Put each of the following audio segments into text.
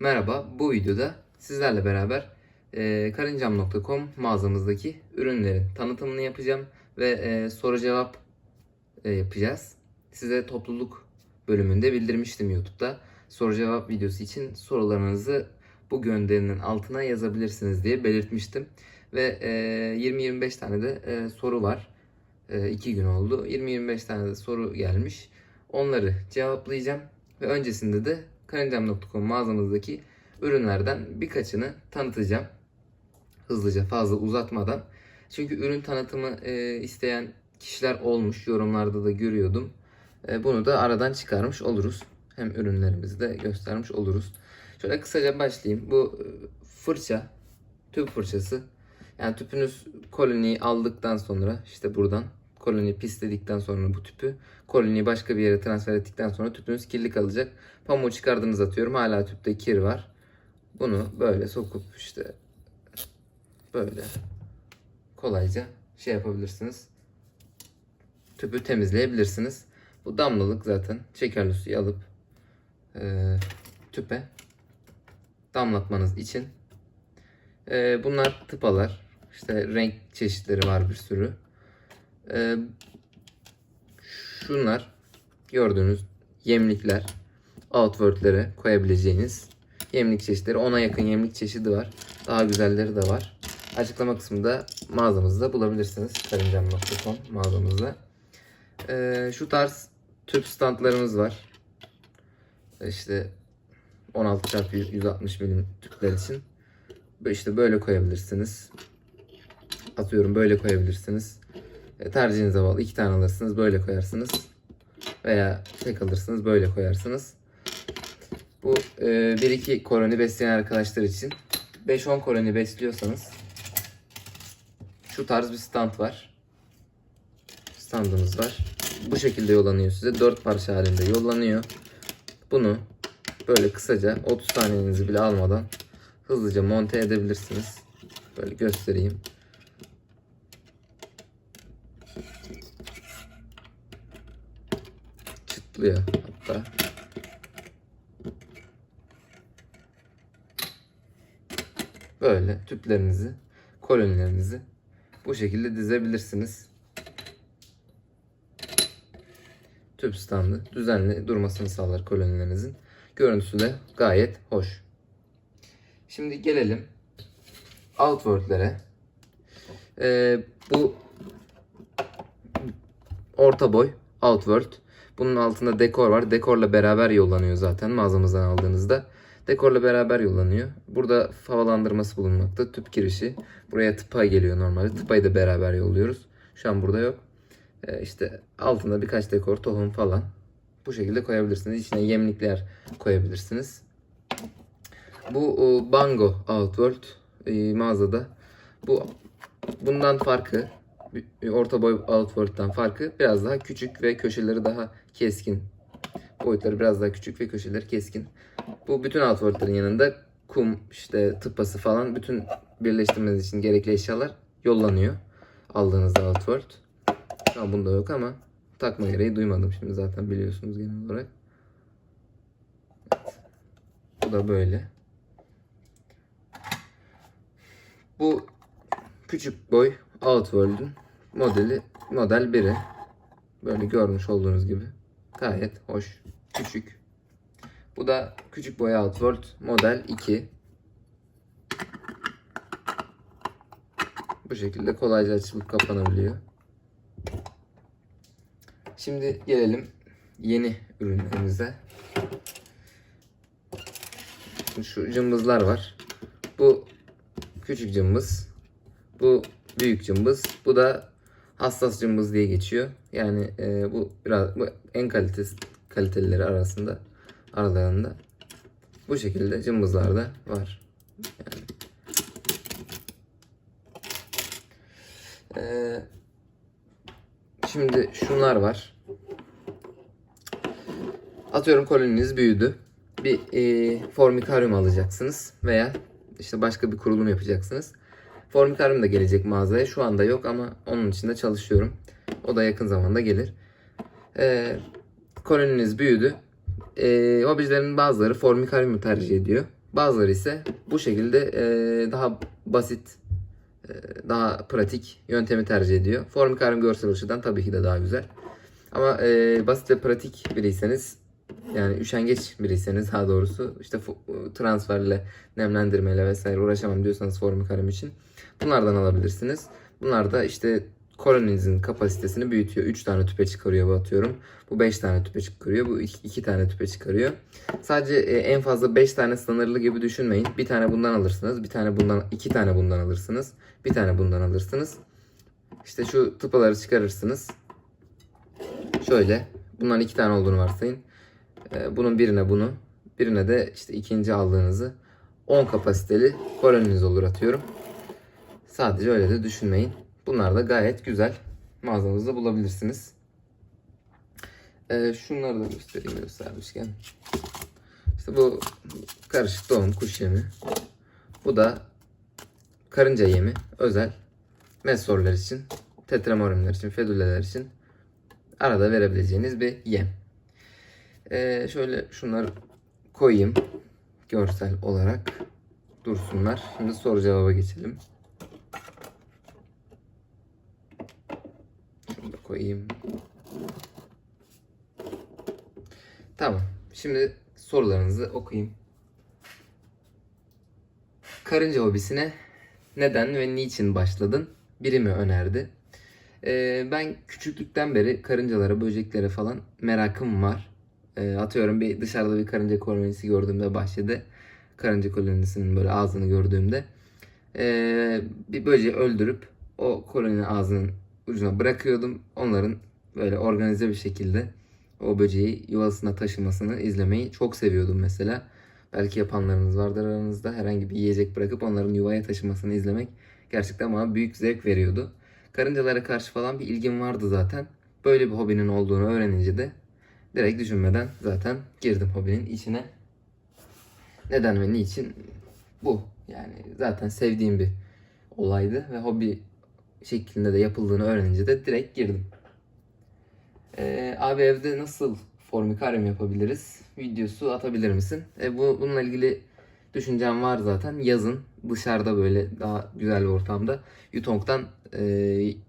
Merhaba, bu videoda sizlerle beraber e, karıncam.com mağazamızdaki ürünlerin tanıtımını yapacağım ve e, soru cevap e, yapacağız. Size topluluk bölümünde bildirmiştim YouTube'da. Soru cevap videosu için sorularınızı bu gönderinin altına yazabilirsiniz diye belirtmiştim. Ve e, 20-25 tane de e, soru var. 2 gün oldu. 20-25 tane de soru gelmiş. Onları cevaplayacağım ve öncesinde de karıncam.com mağazamızdaki ürünlerden birkaçını tanıtacağım. Hızlıca fazla uzatmadan. Çünkü ürün tanıtımı e, isteyen kişiler olmuş. Yorumlarda da görüyordum. E, bunu da aradan çıkarmış oluruz. Hem ürünlerimizi de göstermiş oluruz. Şöyle kısaca başlayayım. Bu e, fırça, tüp fırçası. Yani tüpünüz koloniyi aldıktan sonra işte buradan koloni pisledikten sonra bu tüpü koloniyi başka bir yere transfer ettikten sonra tüpünüz kirli kalacak. Pamuğu çıkardınız atıyorum hala tüpte kir var. Bunu böyle sokup işte böyle kolayca şey yapabilirsiniz. Tüpü temizleyebilirsiniz. Bu damlalık zaten şekerli suyu alıp e, tüpe damlatmanız için. E, bunlar tıpalar. İşte renk çeşitleri var bir sürü. E, şunlar gördüğünüz yemlikler. Outward'lere koyabileceğiniz yemlik çeşitleri. Ona yakın yemlik çeşidi var. Daha güzelleri de var. Açıklama kısmında mağazamızda bulabilirsiniz. Karıncam.com mağazamızda. Ee, şu tarz tüp standlarımız var. İşte 16 x 160 milim tüpler için. İşte böyle koyabilirsiniz. Atıyorum böyle koyabilirsiniz. E, tercihinize bağlı. iki tane alırsınız böyle koyarsınız. Veya tek alırsınız böyle koyarsınız. Bu e, 1-2 koloni besleyen arkadaşlar için 5-10 koloni besliyorsanız şu tarz bir stand var. Standımız var. Bu şekilde yollanıyor size. 4 parça halinde yollanıyor. Bunu böyle kısaca 30 saniyenizi bile almadan hızlıca monte edebilirsiniz. Böyle göstereyim. Çıtlıyor hatta. Böyle tüplerinizi, kolonilerinizi bu şekilde dizebilirsiniz. Tüp standı düzenli durmasını sağlar kolonilerinizin. Görüntüsü de gayet hoş. Şimdi gelelim Outward'lere. Ee, bu orta boy Outward. Bunun altında dekor var. Dekorla beraber yollanıyor zaten mağazamızdan aldığınızda. Dekorla beraber yollanıyor. Burada havalandırması bulunmakta. Tüp girişi. Buraya tıpa geliyor normalde. Tıpayı da beraber yolluyoruz. Şu an burada yok. Ee, işte altında birkaç dekor, tohum falan. Bu şekilde koyabilirsiniz. İçine yemlikler koyabilirsiniz. Bu o, Bango Outworld e, mağazada. Bu bundan farkı orta boy Outworld'dan farkı biraz daha küçük ve köşeleri daha keskin. Boyutları biraz daha küçük ve köşeleri keskin. Bu bütün Outworld'ların yanında kum, işte tıpası falan bütün birleştirmeniz için gerekli eşyalar yollanıyor. Aldığınızda Outworld. Şu an bunda yok ama takma gereği duymadım şimdi zaten biliyorsunuz genel olarak. Evet. Bu da böyle. Bu küçük boy Outworld'un modeli model 1'i. Böyle görmüş olduğunuz gibi. Gayet hoş. Küçük. Bu da küçük boy Outworld model 2. Bu şekilde kolayca açılıp kapanabiliyor. Şimdi gelelim yeni ürünlerimize. Şu cımbızlar var. Bu küçük cımbız. Bu büyük cımbız. Bu da hassas cımbız diye geçiyor. Yani e, bu biraz bu en kalitesi kalitelileri arasında aralarında. Bu şekilde cımbızlar da var. Yani. Ee, şimdi şunlar var. Atıyorum koloniniz büyüdü. Bir e, formikaryum alacaksınız veya işte başka bir kurulum yapacaksınız. Formikaryum da gelecek mağazaya. Şu anda yok ama onun için de çalışıyorum. O da yakın zamanda gelir. Ee, koloniniz büyüdü. Ee, hobicilerin bazıları formikaryumu tercih ediyor. Bazıları ise bu şekilde e, daha basit, e, daha pratik yöntemi tercih ediyor. Formikarim görsel açıdan tabii ki de daha güzel. Ama e, basit ve pratik biriyseniz yani üşengeç biriyseniz daha doğrusu işte fu- transferle, nemlendirmeyle vesaire uğraşamam diyorsanız formikarim için bunlardan alabilirsiniz. Bunlar da işte koloninizin kapasitesini büyütüyor. 3 tane tüpe çıkarıyor bu atıyorum. Bu 5 tane tüpe çıkarıyor. Bu 2 tane tüpe çıkarıyor. Sadece e, en fazla 5 tane sınırlı gibi düşünmeyin. Bir tane bundan alırsınız. Bir tane bundan, iki tane bundan alırsınız. Bir tane bundan alırsınız. İşte şu tıpaları çıkarırsınız. Şöyle. Bundan iki tane olduğunu varsayın. Ee, Bunun birine bunu, birine de işte ikinci aldığınızı 10 kapasiteli koloniniz olur atıyorum. Sadece öyle de düşünmeyin. Bunlar da gayet güzel. Mağazanızda bulabilirsiniz. Ee, şunları da göstereyim göstermişken. İşte bu karışık doğum kuş yemi. Bu da karınca yemi. Özel. Mesorlar için, tetramorimler için, fedüleler için arada verebileceğiniz bir yem. Ee, şöyle şunları koyayım görsel olarak dursunlar. Şimdi soru cevaba geçelim. Şunu da koyayım. Tamam. Şimdi sorularınızı okuyayım. Karınca hobisine neden ve niçin başladın? Biri mi önerdi? Ee, ben küçüklükten beri karıncalara, böceklere falan merakım var. Ee, atıyorum bir dışarıda bir karınca kolonisi gördüğümde bahçede karınca kolonisinin böyle ağzını gördüğümde ee, bir böceği öldürüp o koloninin ağzının ucuna bırakıyordum. Onların böyle organize bir şekilde o böceği yuvasına taşımasını izlemeyi çok seviyordum mesela. Belki yapanlarınız vardır aranızda. Herhangi bir yiyecek bırakıp onların yuvaya taşımasını izlemek gerçekten bana büyük zevk veriyordu. Karıncalara karşı falan bir ilgim vardı zaten. Böyle bir hobinin olduğunu öğrenince de direkt düşünmeden zaten girdim hobinin içine. Neden ve niçin? Bu. Yani zaten sevdiğim bir olaydı ve hobi şeklinde de yapıldığını öğrenince de direkt girdim. Ee, abi evde nasıl formikarium yapabiliriz? Videosu atabilir misin? E, bu, bununla ilgili düşüncem var zaten. Yazın dışarıda böyle daha güzel bir ortamda Yutong'dan e,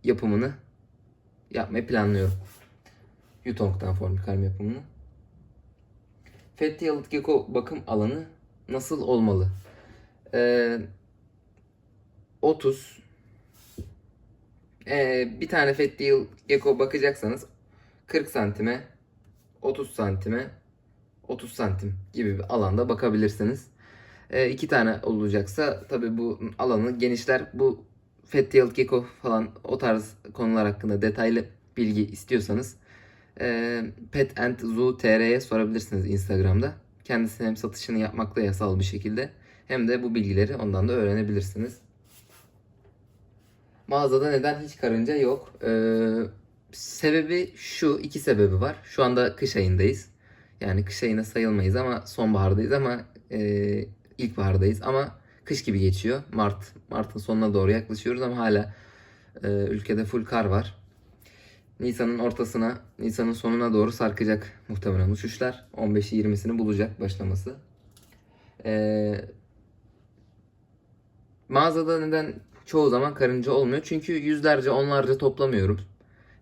yapımını yapmayı planlıyorum. Yutong'dan formikarium yapımını. Fethi Yalıt Gecko bakım alanı nasıl olmalı? Ee, 30 ee, bir tane Fethi Yalıt Gecko bakacaksanız 40 santime 30 santime 30 santim gibi bir alanda bakabilirsiniz. E, iki tane olacaksa tabi bu alanı genişler. Bu Fethiyalı Gecko falan o tarz konular hakkında detaylı bilgi istiyorsanız e, Pet and Zoo TR'ye sorabilirsiniz Instagram'da. Kendisi hem satışını yapmakla yasal bir şekilde hem de bu bilgileri ondan da öğrenebilirsiniz. Mağazada neden hiç karınca yok? Ee, sebebi şu, iki sebebi var. Şu anda kış ayındayız. Yani kış ayına sayılmayız ama sonbahardayız ama e, ilkbahardayız ama kış gibi geçiyor. Mart, Mart'ın sonuna doğru yaklaşıyoruz ama hala e, ülkede full kar var. Nisan'ın ortasına, Nisan'ın sonuna doğru sarkacak muhtemelen uçuşlar. 15'i 20'sini bulacak başlaması. Ee, mağazada neden çoğu zaman karınca olmuyor? Çünkü yüzlerce, onlarca toplamıyorum.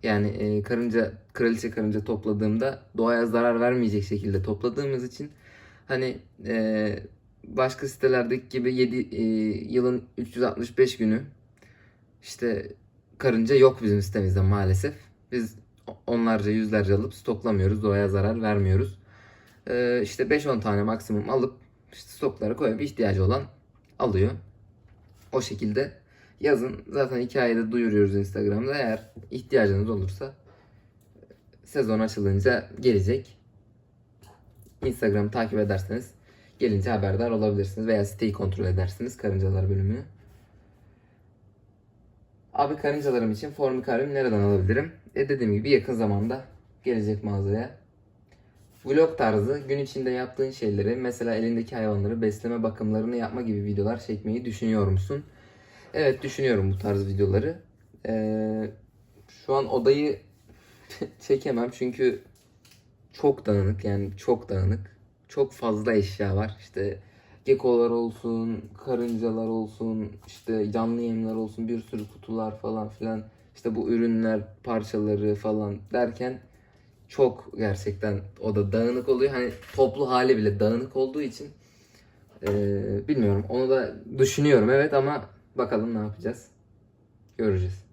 Yani e, karınca, kraliçe karınca topladığımda doğaya zarar vermeyecek şekilde topladığımız için hani e, başka sitelerdeki gibi 7 e, yılın 365 günü işte karınca yok bizim sitemizde maalesef. Biz onlarca yüzlerce alıp stoklamıyoruz. Doğaya zarar vermiyoruz. E, işte 5-10 tane maksimum alıp işte stoklara koyup ihtiyacı olan alıyor. O şekilde yazın zaten hikayede duyuruyoruz Instagram'da. Eğer ihtiyacınız olursa sezon açılınca gelecek. Instagram'ı takip ederseniz gelince haberdar olabilirsiniz veya siteyi kontrol edersiniz karıncalar bölümünü. Abi karıncalarım için formikarium nereden alabilirim? E dediğim gibi yakın zamanda gelecek mağazaya. Vlog tarzı gün içinde yaptığın şeyleri mesela elindeki hayvanları besleme bakımlarını yapma gibi videolar çekmeyi düşünüyor musun? Evet düşünüyorum bu tarz videoları. Ee, şu an odayı çekemem çünkü çok dağınık yani çok dağınık. Çok fazla eşya var. İşte gekolar olsun, karıncalar olsun, işte canlı yemler olsun, bir sürü kutular falan filan. İşte bu ürünler, parçaları falan derken çok gerçekten o da dağınık oluyor. Hani toplu hali bile dağınık olduğu için eee, bilmiyorum. Onu da düşünüyorum evet ama bakalım ne yapacağız. Göreceğiz.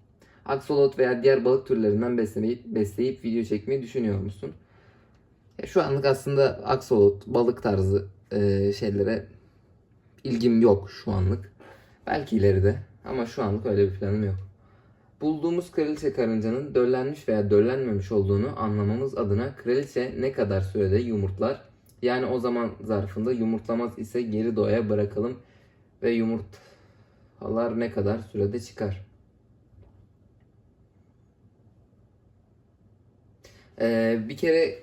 Aksolot veya diğer balık türlerinden beslemeyi, besleyip video çekmeyi düşünüyor musun? Ya şu anlık aslında aksolot, balık tarzı eee, şeylere ilgim yok şu anlık. Belki ileride ama şu anlık öyle bir planım yok. Bulduğumuz kraliçe karıncanın döllenmiş veya döllenmemiş olduğunu anlamamız adına kraliçe ne kadar sürede yumurtlar? Yani o zaman zarfında yumurtlamaz ise geri doğaya bırakalım ve yumurtalar ne kadar sürede çıkar? Ee, bir kere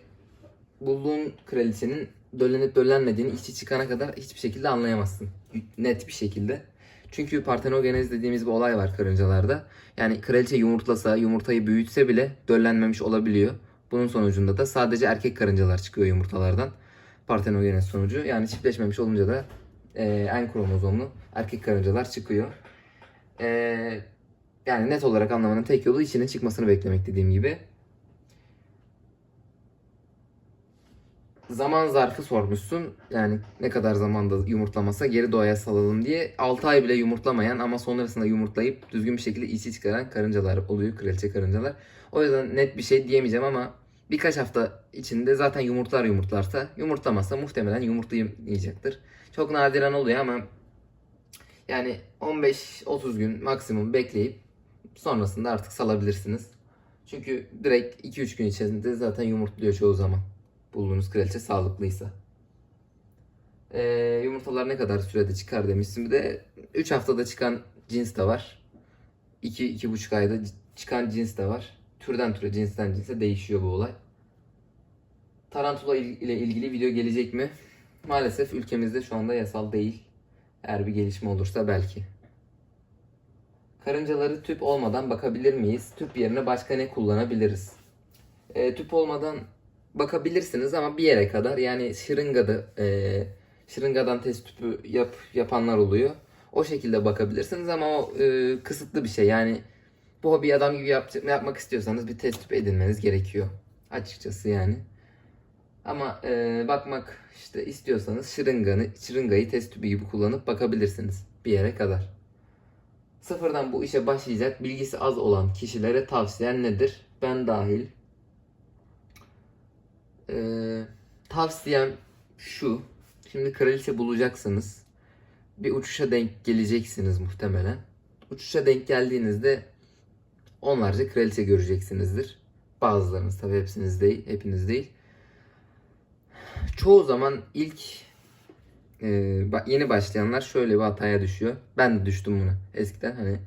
bulduğun kraliçenin döllenip döllenmediğini işi çıkana kadar hiçbir şekilde anlayamazsın. Net bir şekilde. Çünkü partenogenez dediğimiz bir olay var karıncalarda. Yani kraliçe yumurtlasa, yumurtayı büyütse bile döllenmemiş olabiliyor. Bunun sonucunda da sadece erkek karıncalar çıkıyor yumurtalardan. Partenogenez sonucu. Yani çiftleşmemiş olunca da e, en kromozomlu erkek karıncalar çıkıyor. E, yani net olarak anlamanın tek yolu içine çıkmasını beklemek dediğim gibi. Zaman zarfı sormuşsun. Yani ne kadar zamanda yumurtlamasa geri doğaya salalım diye. 6 ay bile yumurtlamayan ama sonrasında yumurtlayıp düzgün bir şekilde işi çıkaran karıncalar oluyor. Kraliçe karıncalar. O yüzden net bir şey diyemeyeceğim ama birkaç hafta içinde zaten yumurtlar yumurtlarsa yumurtlamazsa muhtemelen yumurtlayacaktır. Çok nadiren oluyor ama yani 15-30 gün maksimum bekleyip sonrasında artık salabilirsiniz. Çünkü direkt 2-3 gün içerisinde zaten yumurtluyor çoğu zaman bulduğunuz kraliçe sağlıklıysa. Ee, yumurtalar ne kadar sürede çıkar demişsin. Bir de 3 haftada çıkan cins de var. 2-2,5 ayda çıkan cins de var. Türden türe, cinsten cinse değişiyor bu olay. Tarantula il- ile ilgili video gelecek mi? Maalesef ülkemizde şu anda yasal değil. Eğer bir gelişme olursa belki. Karıncaları tüp olmadan bakabilir miyiz? Tüp yerine başka ne kullanabiliriz? Ee, tüp olmadan bakabilirsiniz ama bir yere kadar yani şırıngada e, şırıngadan test tüpü yap, yapanlar oluyor. O şekilde bakabilirsiniz ama o e, kısıtlı bir şey. Yani bu hobi adam gibi yap, yapmak istiyorsanız bir test tüpü edinmeniz gerekiyor. Açıkçası yani. Ama e, bakmak işte istiyorsanız şırınganı, şırıngayı test tüpü gibi kullanıp bakabilirsiniz bir yere kadar. Sıfırdan bu işe başlayacak bilgisi az olan kişilere tavsiyen nedir? Ben dahil ee, tavsiyem şu. Şimdi kraliçe bulacaksınız. Bir uçuşa denk geleceksiniz muhtemelen. Uçuşa denk geldiğinizde onlarca kraliçe göreceksinizdir. Bazılarınız tabii hepsiniz değil, hepiniz değil. Çoğu zaman ilk e, yeni başlayanlar şöyle bir hataya düşüyor. Ben de düştüm buna eskiden hani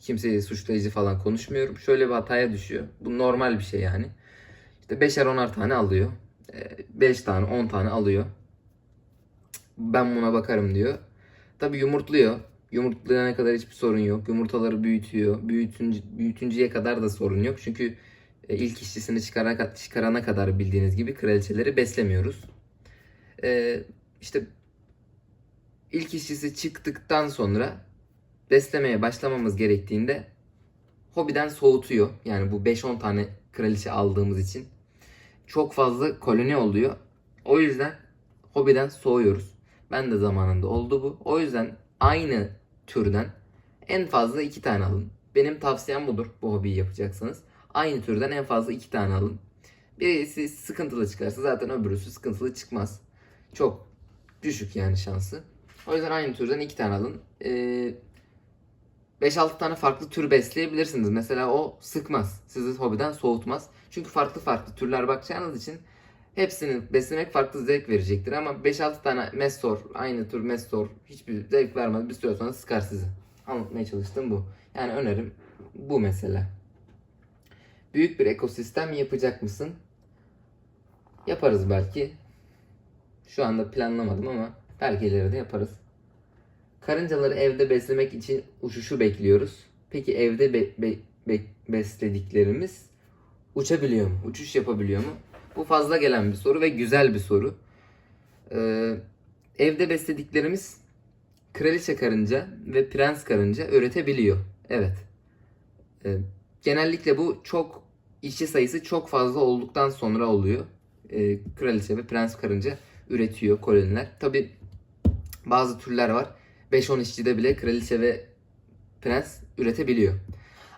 kimseyi suçlayıcı falan konuşmuyorum. Şöyle bir hataya düşüyor. Bu normal bir şey yani. İşte beşer onar tane alıyor. 5 tane 10 tane alıyor. Ben buna bakarım diyor. Tabi yumurtluyor. Yumurtlayana kadar hiçbir sorun yok. Yumurtaları büyütüyor. Büyütünce, büyütünceye kadar da sorun yok. Çünkü e, ilk işçisini çıkarana, çıkarana kadar bildiğiniz gibi kraliçeleri beslemiyoruz. Ee, işte ilk işçisi çıktıktan sonra beslemeye başlamamız gerektiğinde hobiden soğutuyor. Yani bu 5-10 tane kraliçe aldığımız için çok fazla koloni oluyor. O yüzden hobiden soğuyoruz. Ben de zamanında oldu bu. O yüzden aynı türden en fazla iki tane alın. Benim tavsiyem budur bu hobiyi yapacaksanız. Aynı türden en fazla iki tane alın. Birisi sıkıntılı çıkarsa zaten öbürüsü sıkıntılı çıkmaz. Çok düşük yani şansı. O yüzden aynı türden iki tane alın. Ee, 5-6 tane farklı tür besleyebilirsiniz. Mesela o sıkmaz. Sizi hobiden soğutmaz. Çünkü farklı farklı türler bakacağınız için hepsini beslemek farklı zevk verecektir. Ama 5-6 tane mestor, aynı tür mestor hiçbir zevk vermez. Bir süre sonra sıkar sizi. Anlatmaya çalıştım bu. Yani önerim bu mesela. Büyük bir ekosistem yapacak mısın? Yaparız belki. Şu anda planlamadım ama belki ileride yaparız. Karıncaları evde beslemek için uçuşu bekliyoruz. Peki evde be- be- be- beslediklerimiz uçabiliyor mu? Uçuş yapabiliyor mu? Bu fazla gelen bir soru ve güzel bir soru. Ee, evde beslediklerimiz kraliçe karınca ve prens karınca üretebiliyor. Evet. Ee, genellikle bu çok işçi sayısı çok fazla olduktan sonra oluyor. Ee, kraliçe ve prens karınca üretiyor koloniler. Tabi bazı türler var. 5-10 işçide bile kraliçe ve prens üretebiliyor.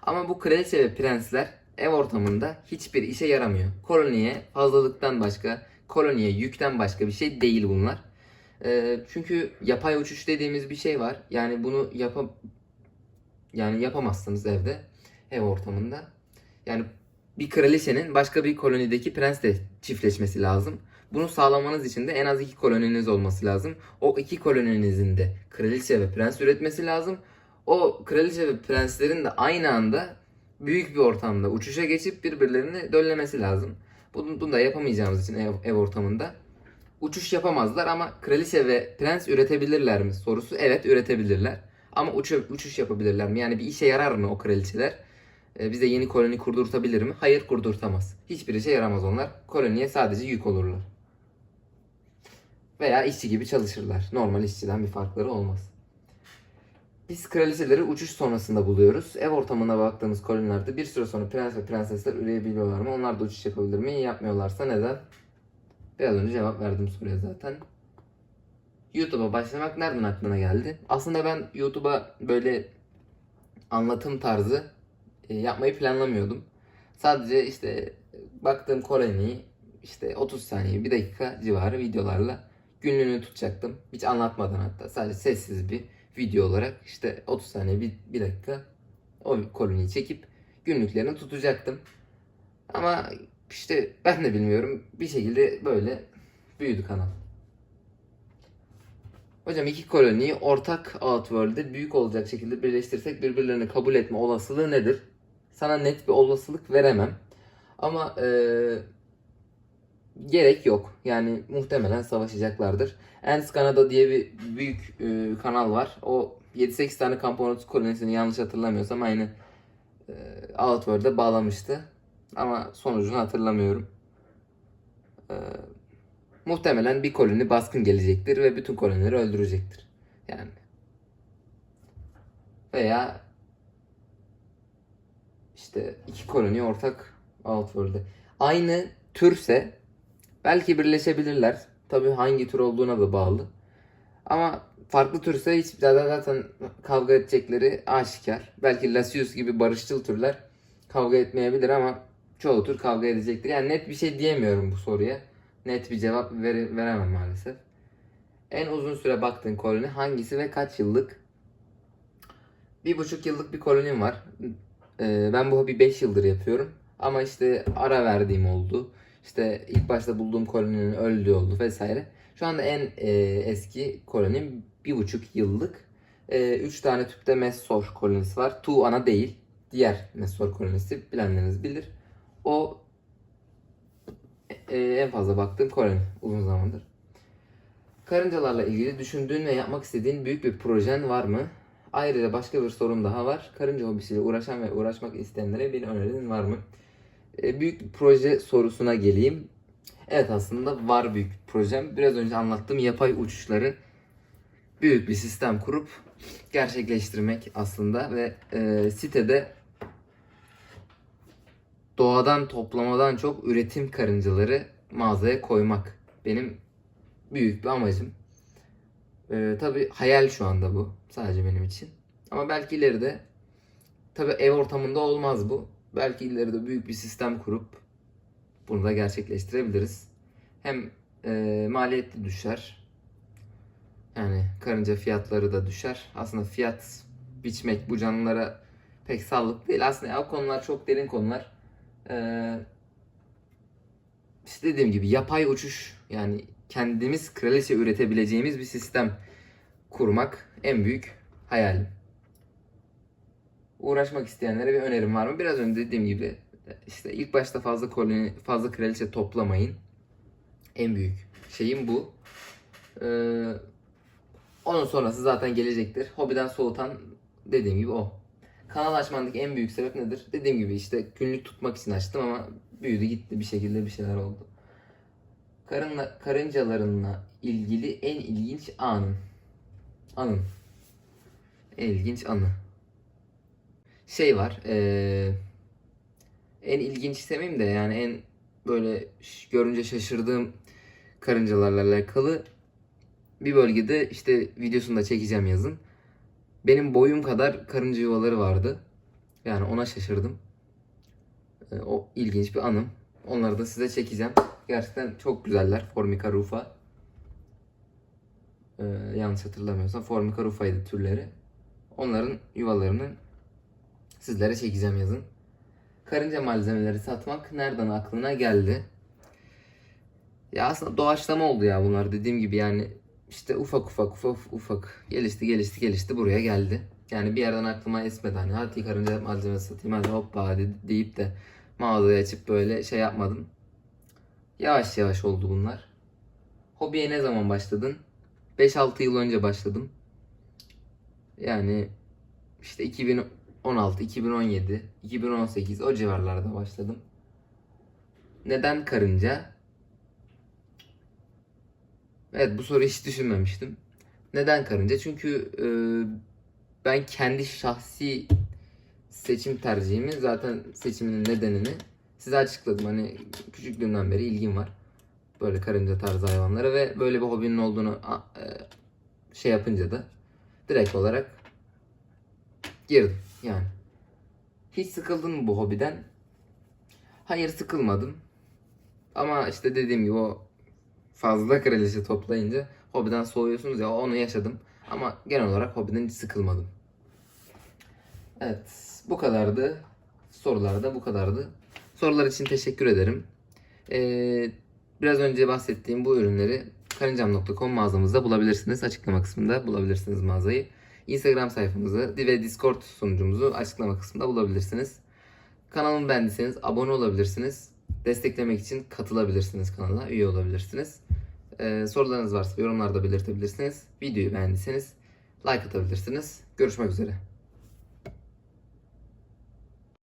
Ama bu kraliçe ve prensler ev ortamında hiçbir işe yaramıyor. Koloniye fazlalıktan başka, koloniye yükten başka bir şey değil bunlar. Ee, çünkü yapay uçuş dediğimiz bir şey var. Yani bunu yapa yani yapamazsınız evde, ev ortamında. Yani bir kraliçenin başka bir kolonideki prensle çiftleşmesi lazım. Bunu sağlamanız için de en az iki koloniniz olması lazım. O iki koloninizin de kraliçe ve prens üretmesi lazım. O kraliçe ve prenslerin de aynı anda büyük bir ortamda uçuşa geçip birbirlerini döllemesi lazım. Bunu, bunu da yapamayacağımız için ev, ev ortamında uçuş yapamazlar ama kraliçe ve prens üretebilirler mi sorusu evet üretebilirler. Ama uçu, uçuş yapabilirler mi? Yani bir işe yarar mı o kraliçeler? Ee, bize yeni koloni kurdurtabilir mi? Hayır kurdurtamaz. Hiçbir işe yaramaz onlar. Koloniye sadece yük olurlar. Veya işçi gibi çalışırlar. Normal işçiden bir farkları olmaz. Biz kraliçeleri uçuş sonrasında buluyoruz. Ev ortamına baktığımız kolonilerde bir süre sonra prens ve prensesler üreyebiliyorlar mı? Onlar da uçuş yapabilir mi? Yapmıyorlarsa neden? Biraz önce cevap verdim soruya zaten. YouTube'a başlamak nereden aklına geldi? Aslında ben YouTube'a böyle anlatım tarzı e, yapmayı planlamıyordum. Sadece işte baktığım koloniyi işte 30 saniye, 1 dakika civarı videolarla günlüğünü tutacaktım. Hiç anlatmadan hatta sadece sessiz bir video olarak işte 30 saniye, 1, 1 dakika o koloniyi çekip günlüklerini tutacaktım. Ama işte ben de bilmiyorum bir şekilde böyle büyüdü kanal. Hocam iki koloniyi ortak Outworld'de büyük olacak şekilde birleştirsek birbirlerini kabul etme olasılığı nedir? Sana net bir olasılık veremem. Ama eee, gerek yok. Yani muhtemelen savaşacaklardır. Ants Canada diye bir büyük eee, kanal var. O 7-8 tane Camponotus kolonisini yanlış hatırlamıyorsam aynı eee Outworld'e bağlamıştı. Ama sonucunu hatırlamıyorum. Eee, muhtemelen bir koloni baskın gelecektir ve bütün kolonileri öldürecektir. Yani. Veya işte iki koloni ortak Outworld'e. Aynı türse belki birleşebilirler. Tabi hangi tür olduğuna da bağlı. Ama farklı türse hiç zaten kavga edecekleri aşikar. Belki Lasius gibi barışçıl türler kavga etmeyebilir ama çoğu tür kavga edecektir. Yani net bir şey diyemiyorum bu soruya. Net bir cevap vere- veremem maalesef. En uzun süre baktığın koloni hangisi ve kaç yıllık? Bir buçuk yıllık bir kolonim var. Ee, ben bu hobi 5 yıldır yapıyorum. Ama işte ara verdiğim oldu. İşte ilk başta bulduğum koloninin öldüğü oldu vesaire. Şu anda en e, eski kolonim bir buçuk yıllık. E, üç tane tüpte Messor kolonisi var. Tu ana değil. Diğer Messor kolonisi bilenleriniz bilir. O e, en fazla baktığım koloni uzun zamandır. Karıncalarla ilgili düşündüğün ve yapmak istediğin büyük bir projen var mı? Ayrıca başka bir sorum daha var. Karınca hobisiyle uğraşan ve uğraşmak isteyenlere bir önerin var mı? E, büyük bir proje sorusuna geleyim. Evet aslında var büyük bir projem. Biraz önce anlattığım yapay uçuşları büyük bir sistem kurup gerçekleştirmek aslında ve e, sitede doğadan toplamadan çok üretim karıncaları mağazaya koymak benim büyük bir amacım. Ee, tabii hayal şu anda bu. Sadece benim için. Ama belki ileride tabii ev ortamında olmaz bu. Belki ileride büyük bir sistem kurup bunu da gerçekleştirebiliriz. Hem e, maliyetli düşer. Yani karınca fiyatları da düşer. Aslında fiyat biçmek bu canlılara pek sağlıklı değil. Aslında o konular çok derin konular. Ee, işte dediğim gibi yapay uçuş yani kendimiz kraliçe üretebileceğimiz bir sistem kurmak en büyük hayalim. Uğraşmak isteyenlere bir önerim var mı? Biraz önce dediğim gibi işte ilk başta fazla koloni, fazla kraliçe toplamayın. En büyük şeyim bu. Ee, onun sonrası zaten gelecektir. Hobiden soğutan dediğim gibi o. Kanal açmandaki en büyük sebep nedir? Dediğim gibi işte günlük tutmak için açtım ama büyüdü gitti bir şekilde bir şeyler oldu. Karınla, karıncalarınla ilgili en ilginç anın. Anın. En ilginç anı. Şey var. eee, en ilginç demeyeyim de yani en böyle görünce şaşırdığım karıncalarla alakalı bir bölgede işte videosunu da çekeceğim yazın. Benim boyum kadar karınca yuvaları vardı. Yani ona şaşırdım. Ee, O ilginç bir anım. Onları da size çekeceğim. Gerçekten çok güzeller. Formica rufa. Ee, yanlış hatırlamıyorsam Formica rufaydı türleri. Onların yuvalarını sizlere çekeceğim yazın. Karınca malzemeleri satmak nereden aklına geldi? Ya aslında doğaçlama oldu ya bunlar dediğim gibi yani işte ufak ufak ufak ufak gelişti gelişti gelişti buraya geldi. Yani bir yerden aklıma esmedi hani hadi karınca malzemesi satayım hadi hoppa hadi deyip de mağazayı açıp böyle şey yapmadım. Yavaş yavaş oldu bunlar. Hobiye ne zaman başladın? 5-6 yıl önce başladım. Yani işte 2016, 2017, 2018 o civarlarda başladım. Neden karınca? Evet bu soruyu hiç düşünmemiştim. Neden karınca? Çünkü e, ben kendi şahsi seçim tercihimi zaten seçimin nedenini size açıkladım. Hani küçüklüğümden beri ilgim var. Böyle karınca tarzı hayvanlara ve böyle bir hobinin olduğunu e, şey yapınca da direkt olarak girdim yani. Hiç sıkıldın mı bu hobiden? Hayır sıkılmadım. Ama işte dediğim gibi o fazla kraliçe toplayınca hobiden soğuyorsunuz ya onu yaşadım. Ama genel olarak hobiden hiç sıkılmadım. Evet bu kadardı. Sorular da bu kadardı. Sorular için teşekkür ederim. Ee, biraz önce bahsettiğim bu ürünleri karıncam.com mağazamızda bulabilirsiniz. Açıklama kısmında bulabilirsiniz mağazayı. Instagram sayfamızı ve Discord sunucumuzu açıklama kısmında bulabilirsiniz. Kanalımı beğendiyseniz abone olabilirsiniz. Desteklemek için katılabilirsiniz kanala, üye olabilirsiniz. Ee, sorularınız varsa yorumlarda belirtebilirsiniz. Videoyu beğendiyseniz like atabilirsiniz. Görüşmek üzere.